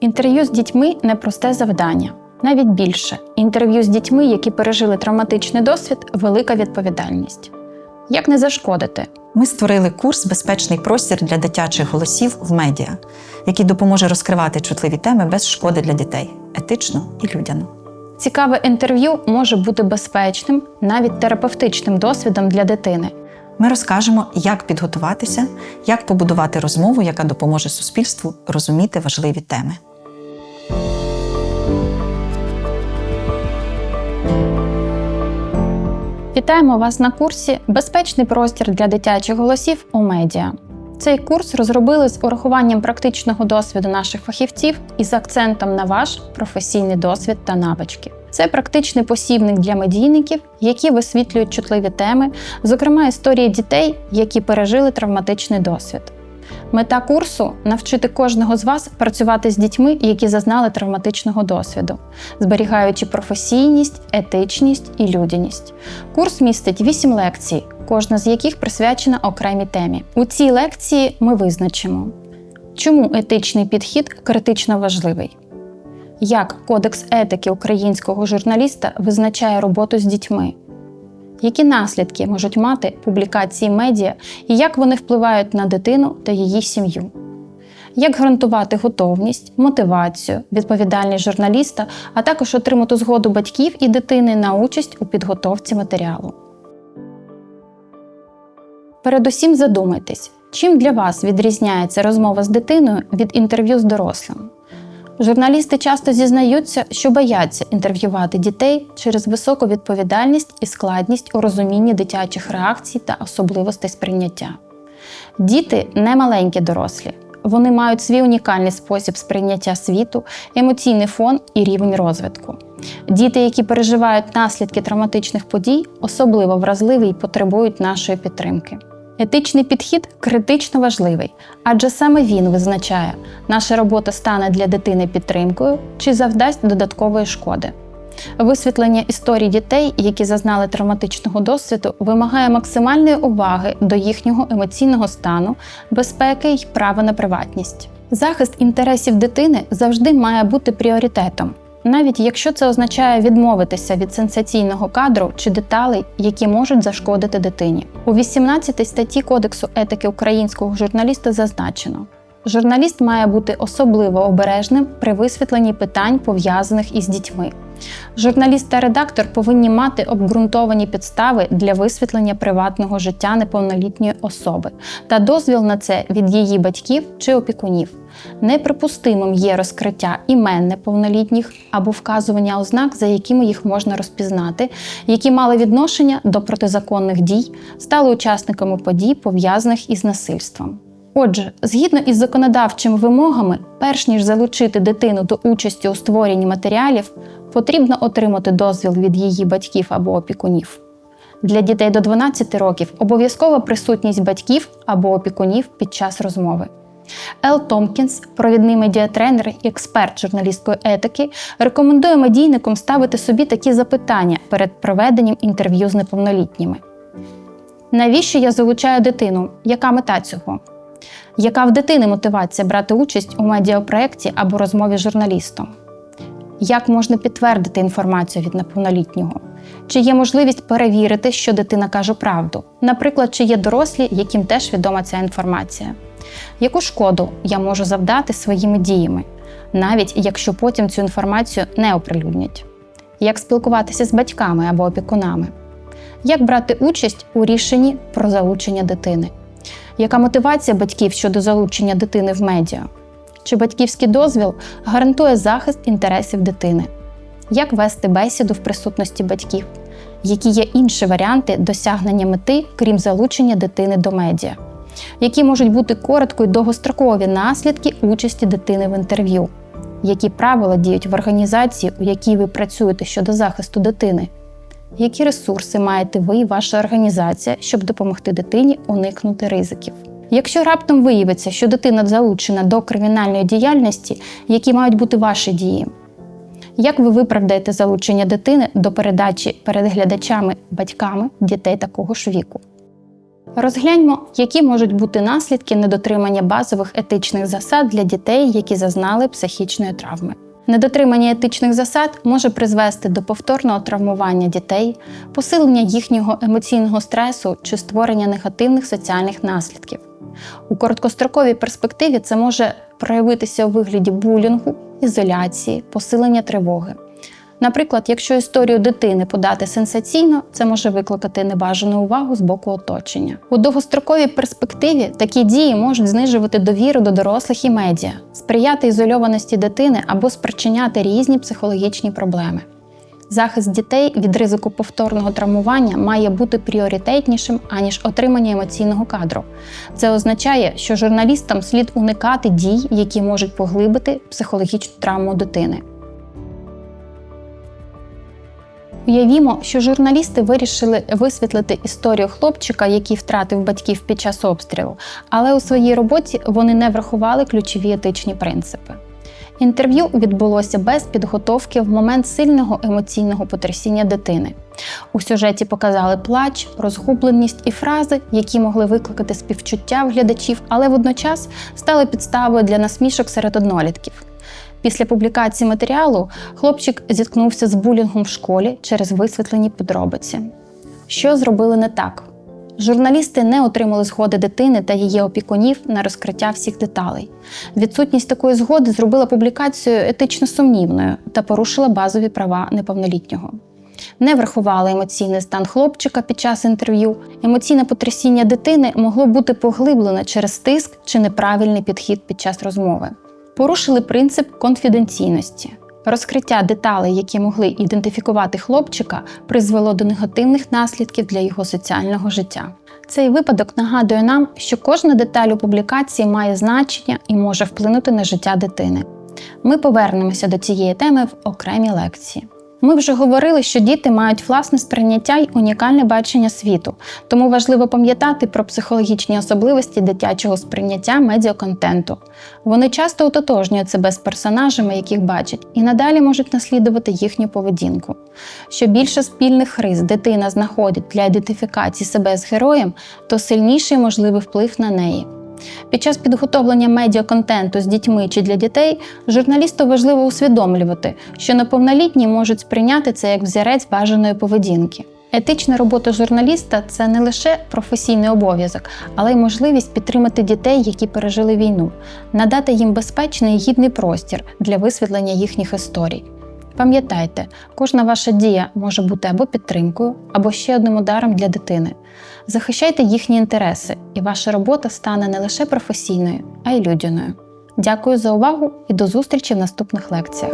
Інтерв'ю з дітьми непросте завдання. Навіть більше інтерв'ю з дітьми, які пережили травматичний досвід, велика відповідальність. Як не зашкодити? Ми створили курс Безпечний простір для дитячих голосів в медіа, який допоможе розкривати чутливі теми без шкоди для дітей, етично і людяно. Цікаве інтерв'ю може бути безпечним, навіть терапевтичним досвідом для дитини. Ми розкажемо, як підготуватися, як побудувати розмову, яка допоможе суспільству розуміти важливі теми. Вітаємо вас на курсі Безпечний простір для дитячих голосів у медіа. Цей курс розробили з урахуванням практичного досвіду наших фахівців і з акцентом на ваш професійний досвід та навички. Це практичний посібник для медійників, які висвітлюють чутливі теми, зокрема історії дітей, які пережили травматичний досвід. Мета курсу навчити кожного з вас працювати з дітьми, які зазнали травматичного досвіду, зберігаючи професійність, етичність і людяність. Курс містить 8 лекцій, кожна з яких присвячена окремій темі. У цій лекції ми визначимо, чому етичний підхід критично важливий, як Кодекс етики українського журналіста визначає роботу з дітьми. Які наслідки можуть мати публікації медіа і як вони впливають на дитину та її сім'ю? Як гарантувати готовність, мотивацію, відповідальність журналіста, а також отримати згоду батьків і дитини на участь у підготовці матеріалу? Передусім задумайтесь, чим для вас відрізняється розмова з дитиною від інтерв'ю з дорослим. Журналісти часто зізнаються, що бояться інтерв'ювати дітей через високу відповідальність і складність у розумінні дитячих реакцій та особливостей сприйняття. Діти не маленькі дорослі. Вони мають свій унікальний спосіб сприйняття світу, емоційний фон і рівень розвитку. Діти, які переживають наслідки травматичних подій, особливо вразливі і потребують нашої підтримки. Етичний підхід критично важливий, адже саме він визначає, наша робота стане для дитини підтримкою чи завдасть додаткової шкоди. Висвітлення історій дітей, які зазнали травматичного досвіду, вимагає максимальної уваги до їхнього емоційного стану, безпеки й права на приватність. Захист інтересів дитини завжди має бути пріоритетом, навіть якщо це означає відмовитися від сенсаційного кадру чи деталей, які можуть зашкодити дитині. У 18 статті Кодексу етики українського журналіста зазначено. Журналіст має бути особливо обережним при висвітленні питань, пов'язаних із дітьми. Журналіст та редактор повинні мати обґрунтовані підстави для висвітлення приватного життя неповнолітньої особи та дозвіл на це від її батьків чи опікунів. Неприпустимим є розкриття імен неповнолітніх або вказування ознак, за якими їх можна розпізнати, які мали відношення до протизаконних дій, стали учасниками подій, пов'язаних із насильством. Отже, згідно із законодавчими вимогами, перш ніж залучити дитину до участі у створенні матеріалів, потрібно отримати дозвіл від її батьків або опікунів. Для дітей до 12 років обов'язкова присутність батьків або опікунів під час розмови. Ел Томпкінс, провідний медіатренер і експерт журналістської етики, рекомендує медійникам ставити собі такі запитання перед проведенням інтерв'ю з неповнолітніми. Навіщо я залучаю дитину? Яка мета цього? Яка в дитини мотивація брати участь у медіапроєкті або розмові з журналістом? Як можна підтвердити інформацію від неповнолітнього? Чи є можливість перевірити, що дитина каже правду? Наприклад, чи є дорослі, яким теж відома ця інформація? Яку шкоду я можу завдати своїми діями, навіть якщо потім цю інформацію не оприлюднять? Як спілкуватися з батьками або опікунами? Як брати участь у рішенні про залучення дитини? Яка мотивація батьків щодо залучення дитини в медіа? Чи батьківський дозвіл гарантує захист інтересів дитини? Як вести бесіду в присутності батьків? Які є інші варіанти досягнення мети, крім залучення дитини до медіа? Які можуть бути коротко і довгострокові наслідки участі дитини в інтерв'ю? Які правила діють в організації, у якій ви працюєте щодо захисту дитини? Які ресурси маєте ви і ваша організація, щоб допомогти дитині уникнути ризиків? Якщо раптом виявиться, що дитина залучена до кримінальної діяльності, які мають бути ваші дії? Як ви виправдаєте залучення дитини до передачі перед глядачами, батьками дітей такого ж віку? Розгляньмо, які можуть бути наслідки недотримання базових етичних засад для дітей, які зазнали психічної травми. Недотримання етичних засад може призвести до повторного травмування дітей, посилення їхнього емоційного стресу чи створення негативних соціальних наслідків. У короткостроковій перспективі це може проявитися у вигляді булінгу, ізоляції, посилення тривоги. Наприклад, якщо історію дитини подати сенсаційно, це може викликати небажану увагу з боку оточення. У довгостроковій перспективі такі дії можуть знижувати довіру до дорослих і медіа, сприяти ізольованості дитини або спричиняти різні психологічні проблеми. Захист дітей від ризику повторного травмування має бути пріоритетнішим, аніж отримання емоційного кадру. Це означає, що журналістам слід уникати дій, які можуть поглибити психологічну травму дитини. Уявімо, що журналісти вирішили висвітлити історію хлопчика, який втратив батьків під час обстрілу, але у своїй роботі вони не врахували ключові етичні принципи. Інтерв'ю відбулося без підготовки в момент сильного емоційного потрясіння дитини. У сюжеті показали плач, розгубленість і фрази, які могли викликати співчуття в глядачів, але водночас стали підставою для насмішок серед однолітків. Після публікації матеріалу хлопчик зіткнувся з булінгом в школі через висвітлені подробиці. Що зробили не так? Журналісти не отримали згоди дитини та її опікунів на розкриття всіх деталей. Відсутність такої згоди зробила публікацію етично сумнівною та порушила базові права неповнолітнього. Не врахували емоційний стан хлопчика під час інтерв'ю. Емоційне потрясіння дитини могло бути поглиблене через тиск чи неправильний підхід під час розмови. Порушили принцип конфіденційності. Розкриття деталей, які могли ідентифікувати хлопчика, призвело до негативних наслідків для його соціального життя. Цей випадок нагадує нам, що кожна деталь у публікації має значення і може вплинути на життя дитини. Ми повернемося до цієї теми в окремій лекції. Ми вже говорили, що діти мають власне сприйняття й унікальне бачення світу, тому важливо пам'ятати про психологічні особливості дитячого сприйняття медіаконтенту. Вони часто ототожнюють себе з персонажами, яких бачать, і надалі можуть наслідувати їхню поведінку. Що більше спільних рис дитина знаходить для ідентифікації себе з героєм, то сильніший можливий вплив на неї. Під час підготовлення медіаконтенту з дітьми чи для дітей журналісту важливо усвідомлювати, що неповнолітні можуть сприйняти це як взірець бажаної поведінки. Етична робота журналіста це не лише професійний обов'язок, але й можливість підтримати дітей, які пережили війну, надати їм безпечний і гідний простір для висвітлення їхніх історій. Пам'ятайте, кожна ваша дія може бути або підтримкою, або ще одним ударом для дитини. Захищайте їхні інтереси, і ваша робота стане не лише професійною, а й людяною. Дякую за увагу і до зустрічі в наступних лекціях.